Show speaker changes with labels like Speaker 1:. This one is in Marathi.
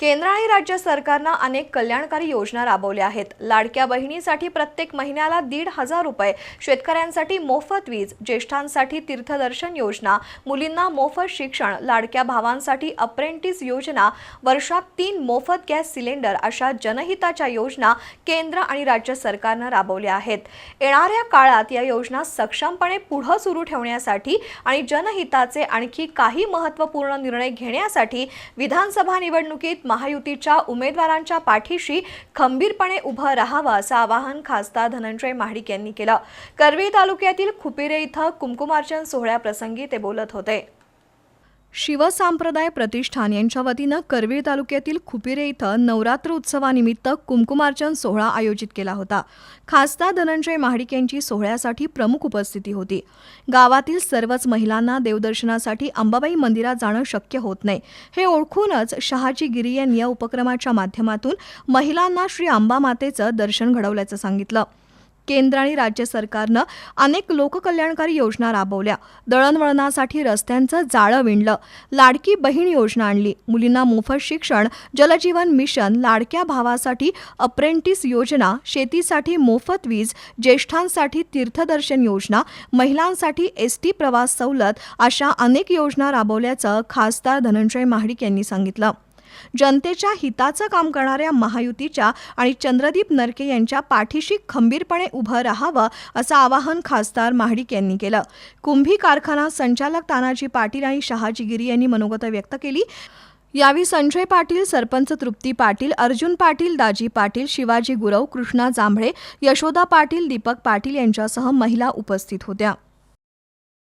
Speaker 1: केंद्र आणि राज्य सरकारनं अनेक कल्याणकारी योजना राबवल्या आहेत. लाडक्या बहिणीसाठी प्रत्येक महिन्याला दीड हजार रुपये शेतकऱ्यांसाठी मोफत वीज ज्येष्ठांसाठी तीर्थदर्शन योजना मुलींना मोफत शिक्षण लाडक्या भावांसाठी अप्रेंटिस योजना वर्षात तीन मोफत गॅस सिलेंडर अशा जनहिताच्या योजना केंद्र आणि राज्य सरकारनं राबवल्या आहेत. येणाऱ्या काळात या योजना सक्षमपणे पुढं सुरू ठेवण्यासाठी आणि जनहिताचे आणखी काही महत्त्वपूर्ण निर्णय घेण्यासाठी विधानसभा निवडणुकीत महायुतीच्या उमेदवारांच्या पाठीशी खंबीरपणे उभं राहावं असं आवाहन खासदार धनंजय महाडिक यांनी केलं. करवी तालुक्यातील खुपिरे इथं कुमकुमार्चन सोहळ्याप्रसंगी ते बोलत होते. शिवसांप्रदाय प्रतिष्ठान यांच्या वतीनं करवीर तालुक्यातील खुपिरे इथं नवरात्र उत्सवानिमित्त कुमकुमार्चन सोहळा आयोजित केला होता. खासदार धनंजय महाडिक यांची सोहळ्यासाठी प्रमुख उपस्थिती होती. गावातील सर्वच महिलांना देवदर्शनासाठी अंबाबाई मंदिरात जाणं शक्य होत नाही. हे ओळखूनच शहाजी गिरी यांनी या उपक्रमाच्या माध्यमातून महिलांना श्री अंबा मातेचं दर्शन घडवल्याचं सांगितलं. केंद्र आणि राज्य सरकारनं अनेक लोककल्याणकारी योजना राबवल्या. दळणवळणासाठी रस्त्यांचं जाळं विणलं. लाडकी बहीण योजना आणली. मुलींना मोफत शिक्षण जलजीवन मिशन लाडक्या भावासाठी अप्रेंटिस योजना शेतीसाठी मोफत वीज ज्येष्ठांसाठी तीर्थदर्शन योजना महिलांसाठी एस टी प्रवास सवलत अशा अनेक योजना राबवल्याचं खासदार धनंजय महाडिक यांनी सांगितलं. जनतेच्या हिताचं काम करणाऱ्या महायुतीच्या आणि चंद्रदीप नरके यांच्या पाठीशी खंबीरपणे उभं राहावं असं आवाहन खासदार महाडिक यांनी केलं. कुंभी कारखाना संचालक तानाजी पाटील आणि शहाजी गिरी यांनी मनोगत व्यक्त केली. यावेळी संजय पाटील सरपंच तृप्ती पाटील अर्जुन पाटील दाजी पाटील शिवाजी गुरव कृष्णा जांभळे यशोदा पाटील दीपक पाटील यांच्यासह महिला उपस्थित होत्या.